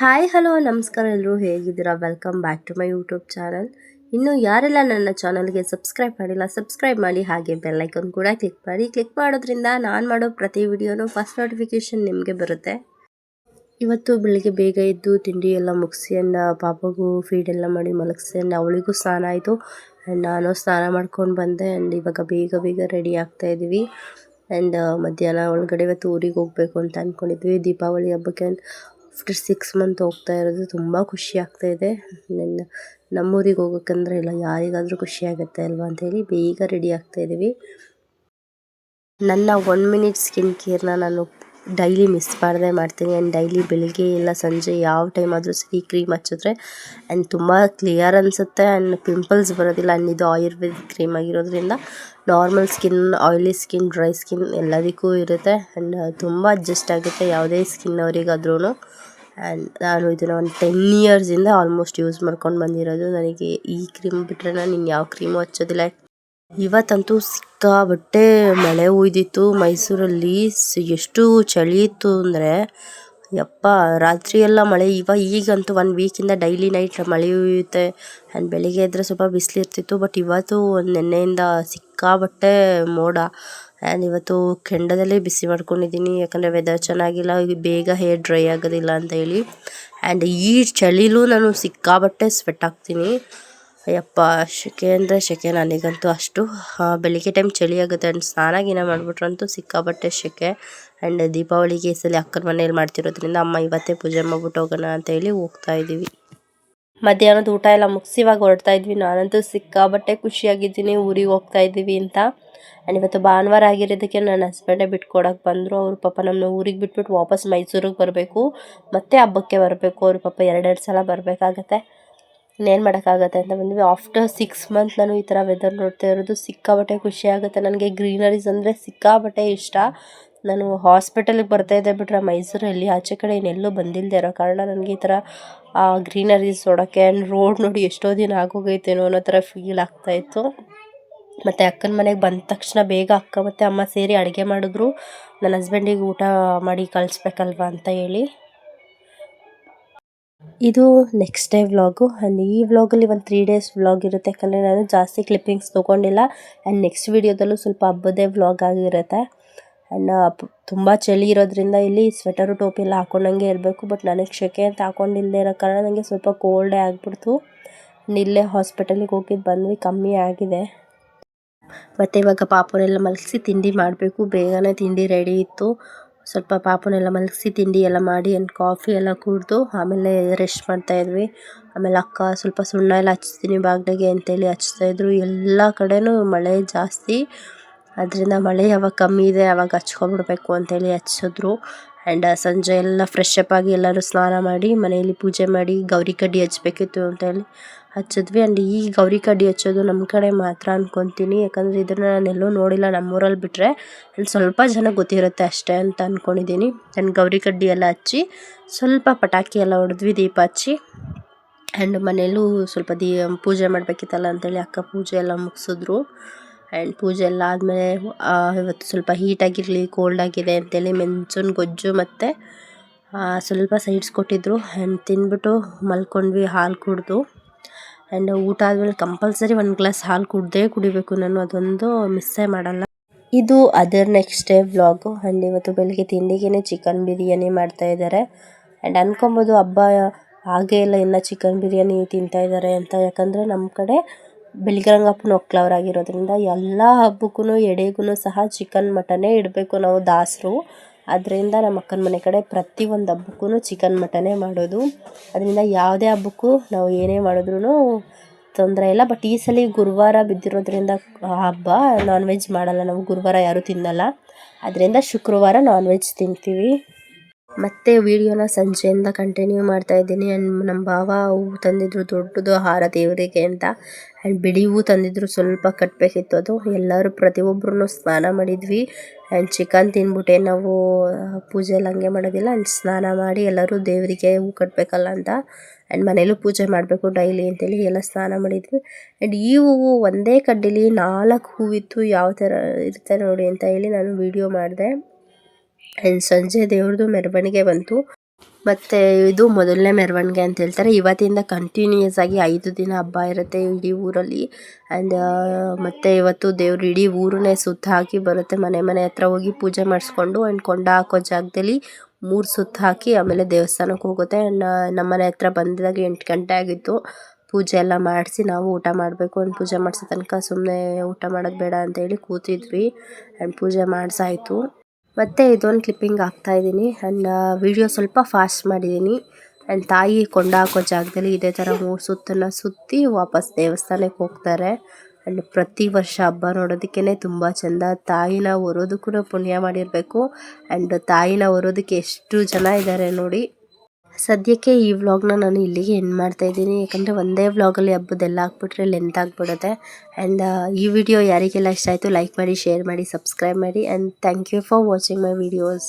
Hi, hello, ನಮಸ್ಕಾರ ಎಲ್ಲರೂ ಹೇಗಿದ್ದೀರಾ? Welcome back to my YouTube channel ಇನ್ನು ಯಾರೆಲ್ಲ ನನ್ನ ಚಾನಲ್ಗೆ ಸಬ್ಸ್ಕ್ರೈಬ್ ಮಾಡಿಲ್ಲ ಸಬ್ಸ್ಕ್ರೈಬ್ ಮಾಡಿ. ಹಾಗೆ ಬೆಲ್ಲೈಕನ್ ಕೂಡ ಕ್ಲಿಕ್ ಮಾಡಿ. ಕ್ಲಿಕ್ ಮಾಡೋದ್ರಿಂದ ನಾನು ಮಾಡೋ ಪ್ರತಿ ವಿಡಿಯೋನೂ ಫಸ್ಟ್ ನೋಟಿಫಿಕೇಷನ್ ನಿಮಗೆ ಬರುತ್ತೆ. ಇವತ್ತು ಬೆಳಿಗ್ಗೆ ಬೇಗ ಎದ್ದು ತಿಂಡಿ ಎಲ್ಲ ಮುಗಿಸಿ ಅಂಡ್ ಪಾಪಗೂ ಎಲ್ಲ ಮಾಡಿ ಮಲಗಿಸಿ ಅವಳಿಗೂ ಸ್ನಾನ ಆಯಿತು. ಆ್ಯಂಡ್ ನಾನು ಸ್ನಾನ ಮಾಡ್ಕೊಂಡು ಬಂದೆ ಆ್ಯಂಡ್ ಇವಾಗ ಬೇಗ ಬೇಗ ರೆಡಿ ಆಗ್ತಾ ಇದ್ದೀವಿ. ಆ್ಯಂಡ್ ಮಧ್ಯಾಹ್ನ ಒಳಗಡೆ ಇವತ್ತು ಊರಿಗೆ ಹೋಗಬೇಕು ಅಂತ ಅಂದ್ಕೊಂಡಿದ್ವಿ ದೀಪಾವಳಿ ಹಬ್ಬಕ್ಕೆ. ಆಫ್ಟರ್ ಸಿಕ್ಸ್ ಮಂತ್ ಹೋಗ್ತಾ ಇರೋದು ತುಂಬ ಖುಷಿ ಆಗ್ತಾ ಇದೆ. ನನ್ನ ನಮ್ಮೂರಿಗೆ ಹೋಗೋಕ್ಕಂದ್ರೆ ಇಲ್ಲ, ಯಾರಿಗಾದರೂ ಖುಷಿ ಆಗುತ್ತೆ ಅಲ್ವಾ ಅಂತೇಳಿ ಬೇಗ ರೆಡಿ ಆಗ್ತಾ ಇದ್ದೀವಿ ನನ್ನ ಒನ್ ಮಿನಿಟ್ ಸ್ಕಿನ್ ಕೇರ್ನ ನಾನು ಡೈಲಿ ಮಿಸ್ ಮಾಡದೆ ಮಾಡ್ತೀನಿ ಆ್ಯಂಡ್ ಡೈಲಿ ಬೆಳಿಗ್ಗೆ ಇಲ್ಲ ಸಂಜೆ ಯಾವ ಟೈಮ್ ಆದರೂ ಸರಿ ಕ್ರೀಮ್ ಹಚ್ಚಿದ್ರೆ ಆ್ಯಂಡ್ ತುಂಬ ಕ್ಲಿಯರ್ ಅನಿಸುತ್ತೆ ಆ್ಯಂಡ್ ಪಿಂಪಲ್ಸ್ ಬರೋದಿಲ್ಲ ಆ್ಯಂಡ್ ಇದು ಆಯುರ್ವೇದಿಕ್ ಕ್ರೀಮ್ ಆಗಿರೋದ್ರಿಂದ normal skin oily skin dry skin ಎಲ್ಲದಕ್ಕೂ ಇರುತ್ತೆ ಆ್ಯಂಡ್ ತುಂಬ ಅಡ್ಜಸ್ಟ್ ಆಗುತ್ತೆ ಯಾವುದೇ ಸ್ಕಿನ್ ಅವರಿಗಾದ್ರೂ ಆ್ಯಂಡ್ ನಾನು ಇದನ್ನು ಒಂದು ಟೆನ್ ಇಯರ್ಸಿಂದ ಆಲ್ಮೋಸ್ಟ್ ಯೂಸ್ ಮಾಡ್ಕೊಂಡು ಬಂದಿರೋದು. ನನಗೆ ಈ ಕ್ರೀಮ್ ಬಿಟ್ಟರೆ ನಾನು ಯಾವ ಕ್ರೀಮು ಹಚ್ಚೋದಿಲ್ಲ. ಇವತ್ತಂತೂ ಸಿಕ್ಕಾಪಟ್ಟೆ ಮಳೆ ಹುಯ್ದಿತ್ತು ಮೈಸೂರಲ್ಲಿ ಎಷ್ಟು ಚಳಿ ಇತ್ತು ಅಂದರೆ, ಯಪ್ಪ ರಾತ್ರಿ ಎಲ್ಲ ಮಳೆ. ಇವ, ಈಗಂತೂ ಒನ್ ವೀಕಿಂದ ಡೈಲಿ ನೈಟ್ ಮಳೆ ಹುಯ್ಯುತ್ತೆ ಆ್ಯಂಡ್ ಬೆಳಿಗ್ಗೆ ಎದ್ರೆ ಸ್ವಲ್ಪ ಬಿಸಿಲಿರ್ತಿತ್ತು ಬಟ್ ಇವತ್ತು ನೆನ್ನೆಯಿಂದ ಸಿಕ್ಕಾಪಟ್ಟೆ ಮೋಡ. ಆ್ಯಂಡ್ ಇವತ್ತು ಕೆಂಡದಲ್ಲೇ ಬಿಸಿ ಮಾಡ್ಕೊಂಡಿದ್ದೀನಿ. ಯಾಕಂದರೆ ವೆದರ್ ಚೆನ್ನಾಗಿಲ್ಲ, ಬೇಗ ಹೇರ್ ಡ್ರೈ ಆಗೋದಿಲ್ಲ ಅಂತ ಹೇಳಿ. ಆ್ಯಂಡ್ ಈ ಚಳಿಲೂ ನಾನು ಸಿಕ್ಕಾಪಟ್ಟೆ ಸ್ವೆಟ್ ಆಗ್ತೀನಿ ಅಯ್ಯಪ್ಪ ಸೆಕೆ ಅಂದರೆ ಸೆಕೆ ನನಗಂತೂ ಅಷ್ಟು ಬೆಳಿಗ್ಗೆ ಟೈಮ್ ಚಳಿ ಆಗುತ್ತೆ ಆ್ಯಂಡ್ ಸ್ನಾನ ಗೀನ ಮಾಡಿಬಿಟ್ರಂತೂ ಸಿಕ್ಕಾಪಟ್ಟೆ ಸೆಕೆ ಆ್ಯಂಡ್ ದೀಪಾವಳಿಗೆ ಸಲ ಅಕ್ಕನ ಮನೇಲಿ ಮಾಡ್ತಿರೋದ್ರಿಂದ ಅಮ್ಮ ಇವತ್ತೇ ಪೂಜೆ ಮಾಡ್ಬಿಟ್ಟು ಹೋಗೋಣ ಅಂತ ಹೇಳಿ ಹೋಗ್ತಾ ಇದ್ದೀವಿ. ಮಧ್ಯಾಹ್ನದ ಊಟ ಎಲ್ಲ ಮುಗಿಸಿ ಇವಾಗ ಹೊರಡ್ತಾ ಇದ್ವಿ. ನಾನಂತೂ ಸಿಕ್ಕಾಬಟ್ಟೆ ಖುಷಿಯಾಗಿದ್ದೀನಿ ಊರಿಗೆ ಹೋಗ್ತಾ ಇದ್ದೀವಿ ಅಂತ. ಆ್ಯಂಡ್ ಇವತ್ತು ಭಾನುವಾರ ಆಗಿರೋದಕ್ಕೆ ನನ್ನ ಹಸ್ಬೆಂಡೇ ಬಿಟ್ಕೊಡೋಕೆ ಬಂದರು. ಅವ್ರ ಪಾಪ ನಮ್ಮನ್ನ ಊರಿಗೆ ಬಿಟ್ಬಿಟ್ಟು ವಾಪಸ್ ಮೈಸೂರಿಗೆ ಬರಬೇಕು. ಮತ್ತೆ ಹಬ್ಬಕ್ಕೆ ಬರಬೇಕು. ಅವ್ರ ಪಾಪ ಎರಡೆರಡು ಸಲ ಬರಬೇಕಾಗತ್ತೆ. ಇನ್ನೇನು ಮಾಡೋಕ್ಕಾಗತ್ತೆ ಅಂತ ಬಂದ್ವಿ. ಆಫ್ಟರ್ ಸಿಕ್ಸ್ ಮಂತ್ ನಾನು ಈ ಥರ ವೆದರ್ ನೋಡ್ತಾ ಇರೋದು ಸಿಕ್ಕಾಬಟ್ಟೆ ಖುಷಿ ಆಗುತ್ತೆ. ನನಗೆ ಗ್ರೀನರೀಸ್ ಅಂದರೆ ಸಿಕ್ಕಾಬಟ್ಟೆ ಇಷ್ಟ. ನಾನು ಹಾಸ್ಪಿಟಲಿಗೆ ಬರ್ತಾಯಿದ್ದೆ ಬಿಟ್ಟರೆ ಮೈಸೂರಲ್ಲಿ, ಆಚೆ ಕಡೆ ಇನ್ನೆಲ್ಲೂ ಬಂದಿಲ್ಲದೆ ಇರೋ ಕಾರಣ ನನಗೆ ಈ ಥರ ಗ್ರೀನರೀಸ್ ನೋಡೋಕ್ಕೆ ಆ್ಯಂಡ್ ರೋಡ್ ನೋಡಿ ಎಷ್ಟೋ ದಿನ ಆಗೋಗೈತೇನೋ ಅನ್ನೋ ಥರ ಫೀಲ್ ಆಗ್ತಾಯಿತ್ತು ಮತ್ತು ಅಕ್ಕನ ಮನೆಗೆ ಬಂದ ತಕ್ಷಣ ಬೇಗ ಅಕ್ಕ ಮತ್ತು ಅಮ್ಮ ಸೇರಿ ಅಡುಗೆ ಮಾಡಿದ್ರು. ನನ್ನ ಹಸ್ಬೆಂಡಿಗೆ ಊಟ ಮಾಡಿ ಕಳಿಸ್ಬೇಕಲ್ವ ಅಂತ ಹೇಳಿ. ಇದು ನೆಕ್ಸ್ಟ್ ಡೇ ವ್ಲಾಗು ಆ್ಯಂಡ್ ಈ ವ್ಲಾಗಲ್ಲಿ ಒಂದು ತ್ರೀ ಡೇಸ್ ವ್ಲಾಗ್ ಇರುತ್ತೆ. ಯಾಕಂದರೆ ನಾನು ಜಾಸ್ತಿ ಕ್ಲಿಪ್ಪಿಂಗ್ಸ್ ತೊಗೊಂಡಿಲ್ಲ. ಆ್ಯಂಡ್ ನೆಕ್ಸ್ಟ್ ವೀಡಿಯೋದಲ್ಲೂ ಸ್ವಲ್ಪ ಹಬ್ಬದೇ ವ್ಲಾಗ್ ಆಗಿರುತ್ತೆ. ಆ್ಯಂಡ್ ತುಂಬ ಚಳಿ ಇರೋದ್ರಿಂದ ಇಲ್ಲಿ ಸ್ವೆಟರು ಟೋಪಿ ಎಲ್ಲ ಹಾಕೊಂಡಂಗೆ ಇರಬೇಕು. ಬಟ್ ನನಗೆ ಶೆಕೆ ಅಂತ ಹಾಕೊಂಡಿಲ್ಲದೆ ಇರೋ ಕಾರಣ ನನಗೆ ಸ್ವಲ್ಪ ಕೋಲ್ಡೇ ಆಗಿಬಿಡ್ತು. ಇಲ್ಲೇ ಹಾಸ್ಪಿಟಲಿಗೆ ಹೋಗಿದ್ದು ಬಂದ್ವಿ. ಕಮ್ಮಿ ಆಗಿದೆ. ಮತ್ತು ಇವಾಗ ಪಾಪನೆಲ್ಲ ಮಲಗಿಸಿ ತಿಂಡಿ ಮಾಡಬೇಕು. ಬೇಗನೆ ತಿಂಡಿ ರೆಡಿ ಇತ್ತು. ಸ್ವಲ್ಪ ಪಾಪನೆಲ್ಲ ಮಲಗಿಸಿ ತಿಂಡಿ ಎಲ್ಲ ಮಾಡಿ ಆ್ಯಂಡ್ ಕಾಫಿ ಎಲ್ಲ ಕುಡಿದು ಆಮೇಲೆ ರೆಸ್ಟ್ ಮಾಡ್ತಾಯಿದ್ವಿ ಆಮೇಲೆ ಅಕ್ಕ ಸ್ವಲ್ಪ ಸುಣ್ಣ ಎಲ್ಲ ಹಚ್ತೀನಿ, ಬಾಗಿಲಿಗೆ ಅಂತೇಳಿ ಹಚ್ತಾಯಿದ್ರು ಎಲ್ಲ ಕಡೆಯೂ ಮಳೆ ಜಾಸ್ತಿ. ಅದರಿಂದ ಮಳೆ ಯಾವಾಗ ಕಮ್ಮಿ ಇದೆ, ಅವಾಗ ಹಚ್ಕೊಂಡ್ಬಿಡ್ಬೇಕು ಅಂತೇಳಿ ಹಚ್ಚಿದ್ರು. ಆ್ಯಂಡ್ ಸಂಜೆ ಎಲ್ಲ ಫ್ರೆಶ್ ಅಪ್ ಆಗಿ ಎಲ್ಲರೂ ಸ್ನಾನ ಮಾಡಿ, ಮನೆಯಲ್ಲಿ ಪೂಜೆ ಮಾಡಿ, ಗೌರಿ ಕಡ್ಡಿ ಹಚ್ಬೇಕಿತ್ತು ಅಂತೇಳಿ ಹಚ್ಚಿದ್ವಿ. ಆ್ಯಂಡ್ ಈ ಗೌರಿ ಕಡ್ಡಿ ಹಚ್ಚೋದು ನಮ್ಮ ಕಡೆ ಮಾತ್ರ ಅಂದ್ಕೊತೀನಿ ಯಾಕಂದರೆ ಇದನ್ನು ನಾನು ಎಲ್ಲೂ ನೋಡಿಲ್ಲ ನಮ್ಮೂರಲ್ಲಿ ಬಿಟ್ಟರೆ ಆ್ಯಂಡ್ ಸ್ವಲ್ಪ ಜನ ಗೊತ್ತಿರುತ್ತೆ ಅಷ್ಟೇ ಅಂತ ಅಂದ್ಕೊಂಡಿದ್ದೀನಿ ಆ್ಯಂಡ್ ಗೌರಿ ಕಡ್ಡಿ ಎಲ್ಲ ಹಚ್ಚಿ, ಸ್ವಲ್ಪ ಪಟಾಕಿ ಎಲ್ಲ ಹೊಡೆದ್ವಿ, ದೀಪ ಹಚ್ಚಿ. ಆ್ಯಂಡ್ ಮನೆಯಲ್ಲೂ ಸ್ವಲ್ಪ ದೀ, ಪೂಜೆ ಮಾಡಬೇಕಿತ್ತಲ್ಲ ಅಂತೇಳಿ ಅಕ್ಕ ಪೂಜೆ ಎಲ್ಲ ಮುಗಿಸಿದ್ರು. ಆ್ಯಂಡ್ ಪೂಜೆ ಎಲ್ಲ ಆದಮೇಲೆ ಇವತ್ತು ಸ್ವಲ್ಪ ಹೀಟಾಗಿರಲಿ ಕೋಲ್ಡ್ ಆಗಿದೆ ಅಂತೇಳಿ ಮೆಣಸಿನ, ಗೊಜ್ಜು ಮತ್ತು ಸ್ವಲ್ಪ ಸೈಡ್ಸ್ ಕೊಟ್ಟಿದ್ದರು ಆ್ಯಂಡ್ ತಿಂದ್ಬಿಟ್ಟು ಮಲ್ಕೊಂಡ್ವಿ ಹಾಲು ಕುಡಿದು. ಆ್ಯಂಡ್ ಊಟ ಆದಮೇಲೆ ಕಂಪಲ್ಸರಿ ಒಂದು ಗ್ಲಾಸ್ ಹಾಲು ಕುಡ್ದೇ ಕುಡಿಬೇಕು ನಾನು, ಅದೊಂದು ಮಿಸ್ಸೇ ಮಾಡಲ್ಲ. ಇದು other next day vlog and ಇವತ್ತು ಬೆಳಗ್ಗೆ ತಿಂಡಿಗೆ ಚಿಕನ್ ಬಿರಿಯಾನಿ ಮಾಡ್ತಾ ಇದ್ದಾರೆ. ಆ್ಯಂಡ್ ಅನ್ಕೊಬೋದು ಹಬ್ಬ ಹಾಗೆ ಎಲ್ಲ ಇನ್ನು ಚಿಕನ್ ಬಿರಿಯಾನಿ ತಿಂತಾ ಇದ್ದಾರೆ ಅಂತ. ಯಾಕಂದರೆ ನಮ್ಮ ಕಡೆ ಬೆಳಗ್ರಂಗಪ್ಪನ ಒಕ್ಲವರಾಗಿರೋದ್ರಿಂದ ಎಲ್ಲ ಹಬ್ಬಕ್ಕೂ ಎಡೆಗೂ ಸಹ ಚಿಕನ್ ಮಟನೇ ಇಡಬೇಕು ನಾವು ದಾಸರು. ಅದರಿಂದ ನಮ್ಮ ಅಕ್ಕನ ಮನೆ ಕಡೆ ಪ್ರತಿಯೊಂದು ಹಬ್ಬಕ್ಕೂ ಚಿಕನ್ ಮಟನೇ ಮಾಡೋದು. ಅದರಿಂದ ಯಾವುದೇ ಹಬ್ಬಕ್ಕೂ ನಾವು ಏನೇ ಮಾಡಿದ್ರೂ ತೊಂದರೆ ಇಲ್ಲ. ಬಟ್ ಈ ಸಲ ಗುರುವಾರ ಬಿದ್ದಿರೋದ್ರಿಂದ ಹಬ್ಬ ನಾನ್ ವೆಜ್ ಮಾಡಲ್ಲ. ನಾವು ಗುರುವಾರ ಯಾರೂ ತಿನ್ನಲ್ಲ. ಅದರಿಂದ ಶುಕ್ರವಾರ ನಾನ್ ವೆಜ್ ತಿಂತೀವಿ. ಮತ್ತೆ ವಿಡಿಯೋನ ಸಂಜೆಯಿಂದ ಕಂಟಿನ್ಯೂ ಮಾಡ್ತಾ ಇದ್ದೀನಿ. ಆ್ಯಂಡ್ ನಮ್ಮ ಭಾವ ಹೂವು ತಂದಿದ್ರು ದೊಡ್ಡದು ಹಾರ ದೇವರಿಗೆ ಅಂತ. ಆ್ಯಂಡ್ ಬಿಡಿ ಹೂವು ತಂದಿದ್ರು ಸ್ವಲ್ಪ ಕಟ್ಟಬೇಕಿತ್ತು ಅದು. ಎಲ್ಲರೂ ಪ್ರತಿಯೊಬ್ಬರೂ ಸ್ನಾನ ಮಾಡಿದ್ವಿ. ಆ್ಯಂಡ್ ಚಿಕನ್ ತಿಂದ್ಬಿಟ್ಟೆ ನಾವು. ಪೂಜೆ ಎಲ್ಲ ಹಂಗೆ ಮಾಡೋದಿಲ್ಲ. ಆ್ಯಂಡ್ ಸ್ನಾನ ಮಾಡಿ ಎಲ್ಲರೂ ದೇವರಿಗೆ ಹೂ ಕಟ್ಟಬೇಕಲ್ಲ ಅಂತ. ಆ್ಯಂಡ್ ಮನೇಲೂ ಪೂಜೆ ಮಾಡಬೇಕು ಡೈಲಿ ಅಂತೇಳಿ ಎಲ್ಲ ಸ್ನಾನ ಮಾಡಿದ್ವಿ. ಆ್ಯಂಡ್ ಈ ಹೂವು ಒಂದೇ ಕಡ್ಡಿಲಿ ನಾಲ್ಕು ಹೂವಿತ್ತು ಯಾವ ಥರ ಇರುತ್ತೆ ನೋಡಿ ಅಂತ ಹೇಳಿ ನಾನು ವೀಡಿಯೋ ಮಾಡಿದೆ. ಸಂಜೆ ದೇವ್ರದ್ದು ಮೆರವಣಿಗೆ ಬಂತು. ಮತ್ತು ಇದು ಮೊದಲನೇ ಮೆರವಣಿಗೆ ಅಂತ ಹೇಳ್ತಾರೆ. ಇವತ್ತಿಂದ ಕಂಟಿನ್ಯೂಯಸ್ ಆಗಿ ಐದು ದಿನ ಹಬ್ಬ ಇರುತ್ತೆ ಇಡೀ ಊರಲ್ಲಿ. ಆ್ಯಂಡ್ ಮತ್ತು ಇವತ್ತು ದೇವ್ರು ಇಡೀ ಊರನ್ನೇ ಸುತ್ತ ಹಾಕಿ ಬರುತ್ತೆ. ಮನೆ ಮನೆ ಹತ್ರ ಹೋಗಿ ಪೂಜೆ ಮಾಡಿಸ್ಕೊಂಡು ಆ್ಯಂಡ್ ಕೊಂಡ ಹಾಕೋ ಜಾಗದಲ್ಲಿ ಮೂರು ಸುತ್ತು ಹಾಕಿ ಆಮೇಲೆ ದೇವಸ್ಥಾನಕ್ಕೆ ಹೋಗುತ್ತೆ. ಆ್ಯಂಡ್ ನಮ್ಮ ಮನೆ ಹತ್ರ ಬಂದಾಗ ಎಂಟು ಗಂಟೆ ಆಗಿತ್ತು. ಪೂಜೆ ಎಲ್ಲ ಮಾಡಿಸಿ ನಾವು ಊಟ ಮಾಡಬೇಕು. ಆ್ಯಂಡ್ ಪೂಜೆ ಮಾಡಿಸೋ ತನಕ ಸುಮ್ಮನೆ ಊಟ ಮಾಡೋದು ಬೇಡ ಅಂತೇಳಿ ಕೂತಿದ್ವಿ. ಆ್ಯಂಡ್ ಪೂಜೆ ಮಾಡಿಸಾಯ್ತು. ಮತ್ತು ಇದೊಂದು ಕ್ಲಿಪ್ಪಿಂಗ್ ಹಾಕ್ತಾ ಇದ್ದೀನಿ. ಆ್ಯಂಡ್ ವಿಡಿಯೋ ಸ್ವಲ್ಪ ಫಾಸ್ಟ್ ಮಾಡಿದ್ದೀನಿ. ಆ್ಯಂಡ್ ತಾಯಿ ಕೊಂಡಾಕೋ ಜಾಗದಲ್ಲಿ ಇದೇ ಥರ ಮೂರು ಸುತ್ತನ್ನು ಸುತ್ತಿ ವಾಪಸ್ ದೇವಸ್ಥಾನಕ್ಕೆ ಹೋಗ್ತಾರೆ. ಆ್ಯಂಡ್ ಪ್ರತಿ ವರ್ಷ ಹಬ್ಬ ನೋಡೋದಕ್ಕೇ ತುಂಬ ಚೆಂದ. ತಾಯಿನ ಹೊರೋದಕ್ಕೂ ಪುಣ್ಯ ಮಾಡಿರಬೇಕು. ಆ್ಯಂಡ್ ತಾಯಿನ ಹೊರೋದಕ್ಕೆ ಎಷ್ಟು ಜನ ಇದ್ದಾರೆ ನೋಡಿ. ಸದ್ಯಕ್ಕೆ ಈ ವ್ಲಾಗ್ನ ನಾನು ಇಲ್ಲಿಗೆ ಎಂಡ್ ಮಾಡ್ತಾ ಇದ್ದೀನಿ. ಯಾಕಂದರೆ ಒಂದೇ ವ್ಲಾಗಲ್ಲಿ ಹಬ್ಬದೆಲ್ಲ ಹಾಕ್ಬಿಟ್ರೆ ಲೆಂತ್ ಆಗಿಬಿಡುತ್ತೆ. ಆ್ಯಂಡ್ ಈ ವಿಡಿಯೋ ಯಾರಿಗೆಲ್ಲ ಇಷ್ಟ ಆಯಿತು ಲೈಕ್ ಮಾಡಿ ಶೇರ್ ಮಾಡಿ ಸಬ್ಸ್ಕ್ರೈಬ್ ಮಾಡಿ. And thank you for watching my videos